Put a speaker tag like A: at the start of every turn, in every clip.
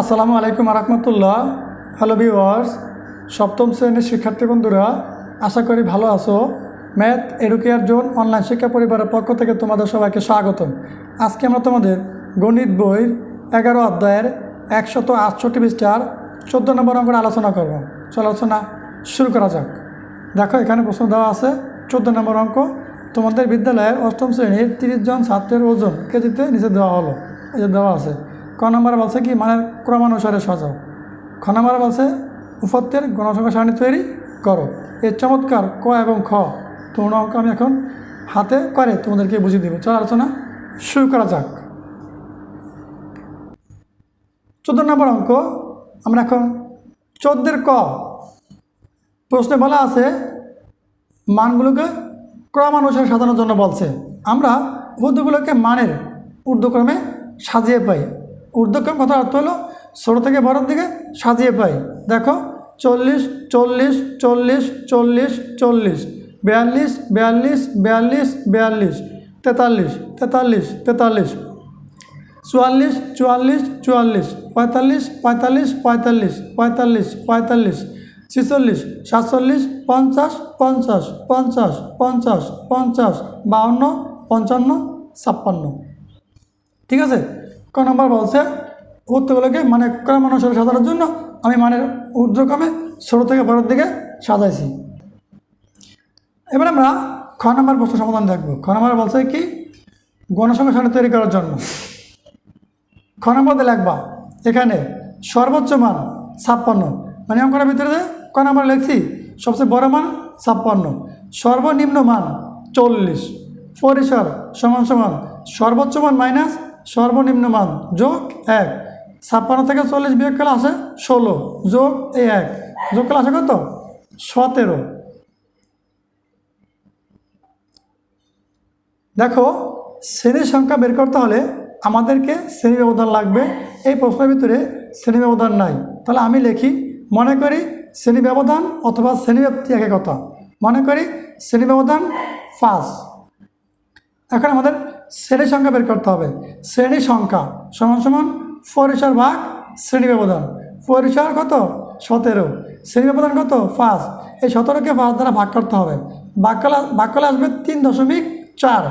A: আসসালামু আলাইকুম রহমতুল্লাহ hello viewers সপ্তম শ্রেণির শিক্ষার্থী বন্ধুরা, আশা করি ভালো আছো। ম্যাথ এডুকেয়ার জোন অনলাইন শিক্ষা পরিবারের পক্ষ থেকে তোমাদের সবাইকে স্বাগতম। আজকে আমরা তোমাদের গণিত বইয়ের এগারো অধ্যায়ের একশত আটষট্টি পৃষ্ঠার চোদ্দ নম্বর অঙ্কের আলোচনা করব। চলো আলোচনা শুরু করা যাক। দেখো, এখানে প্রশ্ন দেওয়া আছে, চোদ্দ নম্বর অঙ্ক, তোমাদের বিদ্যালয়ের অষ্টম শ্রেণির তিরিশ জন ছাত্রের ওজন কেজিতে নিচে দেওয়া হলো। এই দেওয়া আছে। ক নম্বরে বলছে কি মানে ক্রমানুসারে সাজাও। খ নম্বরে বলছে, উপত্যের গণসংখ্যা সারণী তৈরি করো। এর চমৎকার ক এবং খ তোমরা অঙ্ক আমি এখন হাতে করে তোমাদেরকে বুঝিয়ে দেবো। চলো আলোচনা শুরু করা যাক। চোদ্দ নম্বর অঙ্ক, আমরা এখন চোদ্দের ক। প্রশ্নে বলা আছে, মানগুলোকে ক্রমানুসারে সাজানোর জন্য বলছে। আমরা উর্দুগুলোকে মানের ঊর্ধ্বক্রমে সাজিয়ে পাই। ঊর্ধ্বক্রম কথা অর্থ হলো ছোটো থেকে বড়োর দিকে সাজিয়ে পাই। দেখো, চল্লিশ চল্লিশ চল্লিশ চল্লিশ চল্লিশ, বিয়াল্লিশ বিয়াল্লিশ বিয়াল্লিশ বিয়াল্লিশ, তেতাল্লিশ তেতাল্লিশ তেতাল্লিশ, চুয়াল্লিশ চুয়াল্লিশ চুয়াল্লিশ, পঁয়তাল্লিশ পঁয়তাল্লিশ পঁয়তাল্লিশ পঁয়তাল্লিশ পঁয়তাল্লিশ, ছিচল্লিশ, সাতচল্লিশ, পঞ্চাশ পঞ্চাশ পঞ্চাশ পঞ্চাশ পঞ্চাশ, বাউন্ন, পঞ্চান্ন, ছাপ্পান্ন। ঠিক আছে? ক নম্বর বলছে, উত্তরগুলোকে মানে ক্রমানুসারে সাজানোর জন্য আমি মানের ঊর্ধ্বক্রমে ছোটো থেকে বড়োর দিকে সাজাইছি। এবার আমরা খ নম্বর প্রশ্ন সমাধান দেখব। খ নম্বর বলছে কি? গণসংখ্যা সারণী তৈরি করার জন্য। খ নম্বরে লিখবা, এখানে সর্বোচ্চ মান ছাপ্পান্ন। মানে অঙ্কটার ভিতরে ক নম্বর লিখছি, সবচেয়ে বড় মান ছাপ্পান্ন। সর্বনিম্ন মান চল্লিশ। পরিসর সমান সমান সর্বোচ্চ মান মাইনাস সর্বনিম্ন মান, যোগ এক। ছাপ্পান্ন থেকে চল্লিশ বিয়োগ করলে আসে ষোলো, যোগ এই এক। যোগ করলে আসে কত? সতেরো। দেখো, শ্রেণির সংখ্যা বের করতে হলে আমাদেরকে শ্রেণি ব্যবধান লাগবে। এই প্রশ্নের ভিতরে শ্রেণি ব্যবধান নাই। তাহলে আমি লিখি, মনে করি শ্রেণি ব্যবধান অথবা শ্রেণি ব্যাপ্তি একই কথা। মনে করি শ্রেণি ব্যবধান পাঁচ। এখন আমাদের শ্রেণি সংখ্যা বের করতে হবে। শ্রেণি সংখ্যা সমান সমান পরিসর ভাগ শ্রেণি ব্যবধান। পরিসর কত? সতেরো। শ্রেণি ব্যবধান কত? পাঁচ। এই সতেরোকে পাঁচ দ্বারা ভাগ করতে হবে। বাক্যলা, বাক্যলে আসবে তিন দশমিক চার।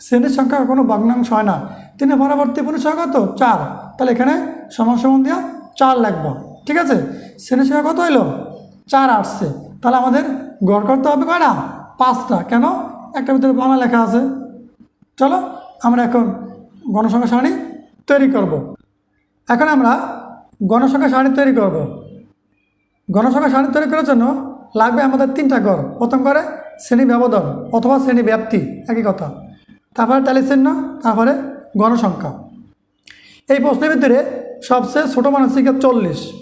A: শ্রেণির সংখ্যা কোনো ভগ্নাংশ হয় না। তিনে পরবর্তী পরিসর কত? চার। তাহলে এখানে সমান সমান দিয়া চার লাগবো। ঠিক আছে? শ্রেণির সংখ্যা কত হইল? চার আসছে। তাহলে আমাদের গড় করতে হবে কয়টা? পাঁচটা। কেন? একটা ভিতরে বাংলা লেখা আছে। চলো। আমরা এখন গণসংখ্যা সারণী তৈরি করব। এখন আমরা গণসংখ্যা সারণী তৈরি করব। গণসংখ্যা সারণী তৈরি করার জন্য লাগবে আমাদের তিনটা গড় প্রথম করে শ্রেণি ব্যবধান অথবা শ্রেণি ব্যাপ্তি, একই কথা। তারপরে চিহ্ন, তারপরে গণসংখ্যা। এই প্রশ্নের ভিতরে সবচেয়ে ছোটো মান হচ্ছে গিয়ে চল্লিশ।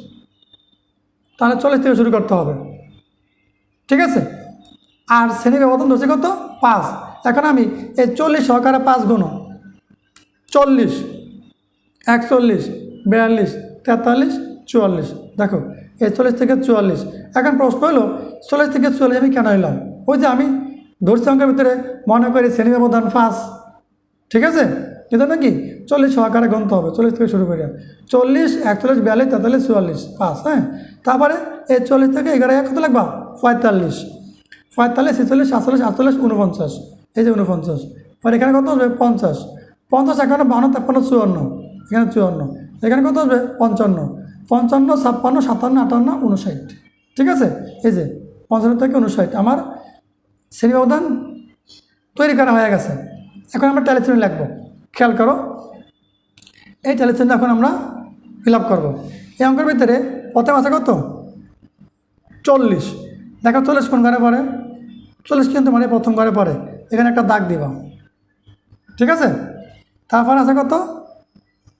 A: তাহলে চল্লিশ থেকে শুরু করতে হবে। ঠিক আছে? আর শ্রেণি ব্যবধান ধরছে কত? পাঁচ। এখন আমি এই চল্লিশ সহকারে পাঁচ গুণ চল্লিশ, একচল্লিশ, বিয়াল্লিশ, তেতাল্লিশ, চুয়াল্লিশ। দেখো, এই চল্লিশ থেকে চুয়াল্লিশ। এখন প্রশ্ন হলো, চল্লিশ থেকে চুয়াল্লিশ আমি কেন এলাম? ওই যে আমি ধরছি অঙ্কের ভিতরে, মনে করি শ্রেণি ব্যবধান পাঁচ। ঠিক আছে? কিন্তু নাকি চল্লিশ সহকারে গুনতে হবে, চল্লিশ থেকে শুরু করে চল্লিশ, একচল্লিশ, বিয়াল্লিশ, তেতাল্লিশ, চুয়াল্লিশ, পাঁচ হ্যাঁ? তারপরে এই চল্লিশ থেকে এগারো, এক কত লাগবা? পঁয়তাল্লিশ। পঁয়তাল্লিশ, ছেচল্লিশ, সাতচল্লিশ, আটচল্লিশ উনপঞ্চাশ এই যে উনপঞ্চাশ আর এখানে কত আসবে? পঞ্চাশ। পঞ্চাশ এখানে বান্ন তেপ্পান্ন, চুয়ান্ন। এখানে চুয়ান্ন। এখানে কত আসবে? পঞ্চান্ন। পঞ্চান্ন, ছাপ্পান্ন, সাতান্ন, আটান্ন উনষাট ঠিক আছে? এই যে পঞ্চান্ন থেকে উনষাট আমার শ্রেণি ব্যবধান তৈরি করা হয়ে গেছে। এখন আমরা ট্যালিচিহ্ন লিখব। খেয়াল করো। এই ট্যালিচিহ্ন এখন আমরা ফিল আপ করব। এই অঙ্কের ভিতরে প্রথম আছে কত? চল্লিশ। দেখো চল্লিশ কোন ঘরে পড়ে? চল্লিশ কিন্তু মানে প্রথম ঘরে পড়ে। এখানে একটা দাগ দিব। ঠিক আছে? তারপর আছে কত?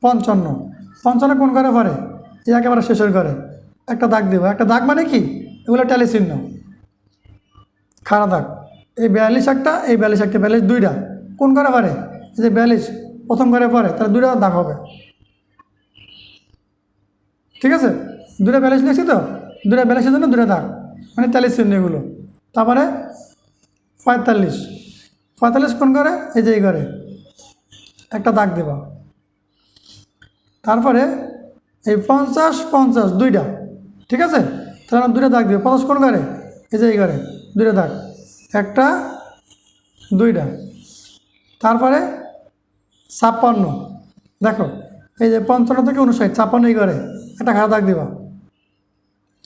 A: পঞ্চান্ন। পঞ্চান্ন কোন ঘরে পরে এই একেবারে শেষের ঘরে। একটা দাগ দিব। একটা দাগ মানে কি? এগুলো ট্যালি চিহ্ন। খাড়া দাগ। এই বিয়াল্লিশ একটা, এই বিয়াল্লিশ একটা, বিয়াল্লিশ দুইটা। কোন ঘরে পড়ে? এই যে বিয়াল্লিশ, প্রথম ঘরে পড়ে, তাহলে দুইটা দাগ হবে। ঠিক আছে? দুটা ব্যালেন্স লিখছি তো? দুটা ব্যালেন্সের জন্য দুটা দাগ। মানে তেতাল্লিশ চিহ্ন এগুলো। তারপরে পঁয়তাল্লিশ। পঁয়তাল্লিশ কোন করে, এই যে এই ঘরে। একটা দাগ দেবা। তারপরে এই পঞ্চাশ পঞ্চাশ, দুইটা, ঠিক আছে? তাহলে আমরা দুইটা দাগ দিব। পঞ্চাশ কোন ঘরে এই যে এই ঘরে, দুইটা দাগ। একটা, দুইটা। তারপরে ছাপ্পান্ন। দেখো, এই যে পঞ্চান্ন থেকে উনষাট, ছাপ্পান্ন এই ঘরে। একটা খাড়া দাগ দিবা।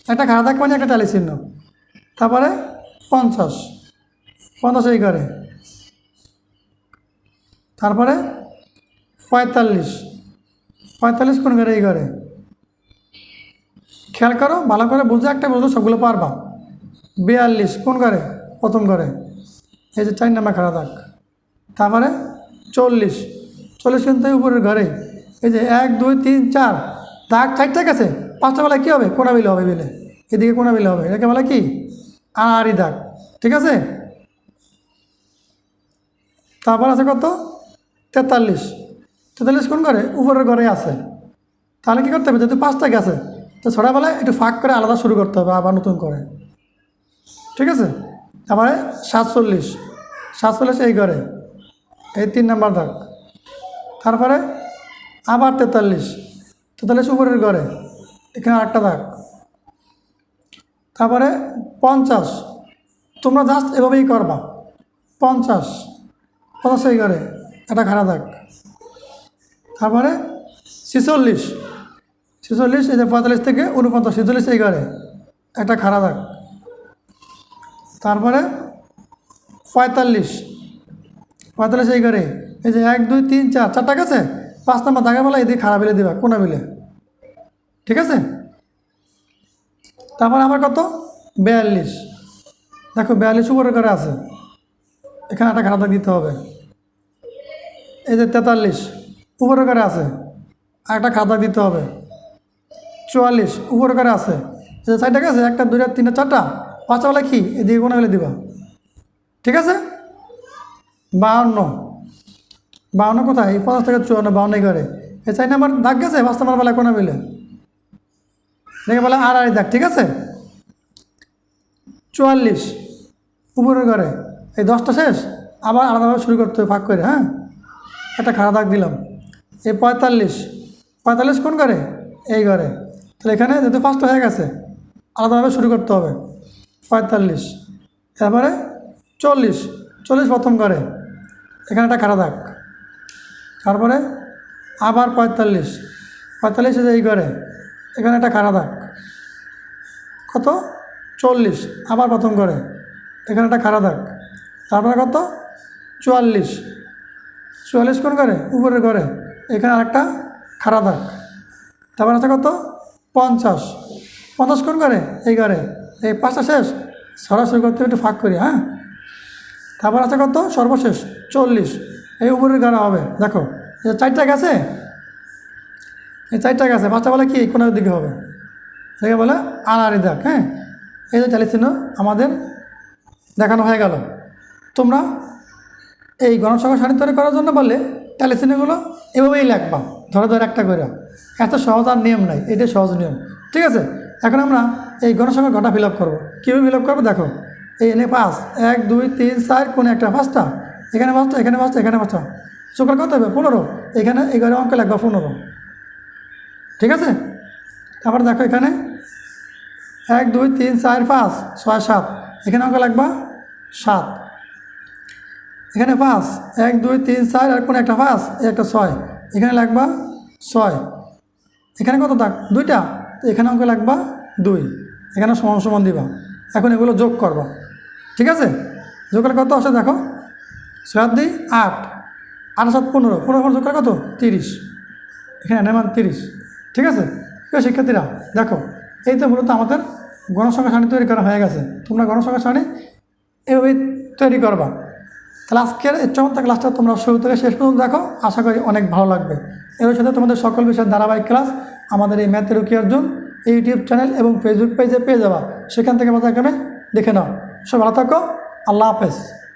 A: একটা খাড়া দাগ মানে একটা টালি চিহ্ন। তারপরে পঞ্চাশ। পঞ্চাশ এই ঘরে। তারপরে পঁয়তাল্লিশ। পঁয়তাল্লিশ কোন ঘরে? এই ঘরে। খেয়াল করো, ভালো করে বুঝে একটা বুঝো, সবগুলো পারবা। বিয়াল্লিশ, কোন ঘরে? প্রথম ঘরে। এই যে চার নাম্বার খাড়া দাগ তারপরে চল্লিশ। চল্লিশ কিন্তু উপরের ঘরে। এই যে এক, দুই, তিন, চার। দাগ চারটা গেছে পাঁচটা বেলা কী হবে? কোনা বিলে হবে বিলে। এদিকে কোনা বিলে হবে। এটাকে বলে কি? আড়াআড়ি দাগ। ঠিক আছে? তারপর আছে কত? তেতাল্লিশ। তেতাল্লিশ কোন ঘরে? উপরের ঘরে আছে। তাহলে কী করতে হবে? যেহেতু পাঁচটা গেছে তো ছোটোবেলায় একটু ফাঁক করে আলাদা শুরু করতে হবে, আবার নতুন করে। ঠিক আছে? তারপরে সাতচল্লিশ। সাতচল্লিশ এই ঘরে। এই তিন নাম্বার দাগ। তারপরে আবার তেতাল্লিশ। তেতাল্লিশ উপরের ঘরে। এখানে আরেকটা দাগ। তারপরে পঞ্চাশ। তোমরা জাস্ট এভাবেই করবা। পঞ্চাশ। পঞ্চাশ এই ঘরে। একটা খাড়া দাগ তারপরে ছেচল্লিশ। ছেচল্লিশ, এই যে পঁয়তাল্লিশ থেকে উনপঞ্চাশ ছেচল্লিশ এই ঘরে একটা খাড়া দাগ তারপরে পঁয়তাল্লিশ। পঁয়তাল্লিশ এই ঘরে এই যে এক, দুই, তিন, চার, চারটা গেছে? পাঁচ নাম্বার দাগের বেলা এদিকে খারাপ বিলে দিবা, কোনা বিলে ঠিক আছে? তারপরে আমার কত? বিয়াল্লিশ। দেখো বিয়াল্লিশ উপরের ঘরে আছে। এখানে একটা খারাপ দাগ দিতে হবে। এই যে তেতাল্লিশ, উপরের ঘরে আছে। একটা খাতা দিতে হবে। চুয়াল্লিশ, উপরের ঘরে আছে। এই যে চারটা গেছে, একটা, দুইটা, তিনটা, চারটা। পাঁচটা বেলা কি? এদিকে কোনা বেলে দিবা। ঠিক আছে? বাহান্ন। বাহান্ন কোথায়? এই পঞ্চাশ থেকে চুয়ান্ন, বাহান্ন এই ঘরে। এই চার নাম্বার দাগ গেছে, পাঁচ নাম্বার বেলা কোনো মিলে? দেখে বলে আর আড়াই দাগ, ঠিক আছে? চুয়াল্লিশ, উপরের ঘরে। এই দশটা শেষ? আবার আলাদাভাবে শুরু করতে হবে, ভাগ করে হ্যাঁ? একটা খাড়া দাগ দিলাম। এই পঁয়তাল্লিশ। পঁয়তাল্লিশ কোন ঘরে? এই ঘরে। তাহলে এখানে যেহেতু ফার্স্ট হয়ে গেছে, আলাদাভাবে শুরু করতে হবে। পঁয়তাল্লিশ। এরপরে চল্লিশ। চল্লিশ প্রথম ঘরে। এখানে একটা খাড়া দাগ। তারপরে আবার পঁয়তাল্লিশ। পঁয়তাল্লিশ এই ঘরে। এখানে একটা খাড়া দাগ। কত? চল্লিশ। আবার প্রথম ঘরে। এখানে একটা খাড়া দাগ। তারপরে কত? চুয়াল্লিশ। চুয়াল্লিশ কোন ঘরে? উপরের ঘরে। এখানে আরেকটা খাড়া দাগ। তারপর আছে কত? পঞ্চাশ। পঞ্চাশ কোন ঘরে? এই ঘরে। এই পাঁচটা শেষ। সরাসরি করতে একটু ফাঁক করি হ্যাঁ? তারপর আছে কত? সর্বশেষ, চল্লিশ। এই উপরের ঘরে হবে। দেখো, এই চারটা গেছে? এই চারটা গেছে। পাঁচটা বলে কি? কোনের দিকে হবে। দেখে বলে আনারি দাগ হ্যাঁ? এই যে চালিয়ে চিহ্ন আমাদের দেখানো হয়ে গেল। তোমরা এই গণসংখ্যা তৈরি করার জন্য বললে, তাহলে চিহ্নগুলো এভাবেই লাগবা ধরে ধরে একটা করে। এত সহজ আর নিয়ম নাই, এটাই সহজ নিয়ম। ঠিক আছে? এখন আমরা এই গণসংখ্যা ঘটা ফিল আপ করব। কীভাবে ফিল আপ করব? দেখো, এই এনে পাঁচ, এক, দুই, তিন, চার কোনে একটা পাঁচটা। এখানে পাঁচটা এখানে পাঁচটা এখানে পাঁচটা। চোখের কত হবে? পনেরো। এখানে এই ঘরে অঙ্ক লাগবে পনেরো। ঠিক আছে? তারপর দেখো এখানে, এক, দুই, তিন, চার, পাঁচ, ছয়, সাত। এখানে অঙ্ক লাগবা সাত। এখানে পাঁচ, এক, দুই, তিন, চার, আর কোন একটা পাঁচ একটা ছয়। এখানে লাগবা ছয়। এখানে কত থাক দুইটা। এখানে অঙ্ক লাগবা দুই। এখানে সমান সমান দিবা। এখন এগুলো যোগ করবা। ঠিক আছে? যোগ করলে কত আসে দেখো? ছয় দুই, আট। আট সাত পনেরো। পনেরো পনেরো যোগ করে কত? তিরিশ। এখানে নেমান তিরিশ। ঠিক আছে? প্রিয় শিক্ষার্থীরা, দেখো, এই তো মূলত আমাদের গণসংখ্যা সারণী তৈরি করা হয়ে গেছে। তোমরা গণসংখ্যা সারণী এভাবেই তৈরি করবা। তাহলে আজকের চমৎকার ক্লাসটা তোমরা শুরু থেকে শেষ পর্যন্ত দেখো, আশা করি অনেক ভালো লাগবে। এর সাথে তোমাদের সকল বিষয়ের ধারাবাহিক ক্লাস আমাদের এই ম্যাথের অর্জুন ইউটিউব চ্যানেল এবং ফেসবুক পেজে পেয়ে যাওয়া সেখান থেকে এখানে দেখে নাও। সব ভালো থাকো, আল্লাহ হাফেজ।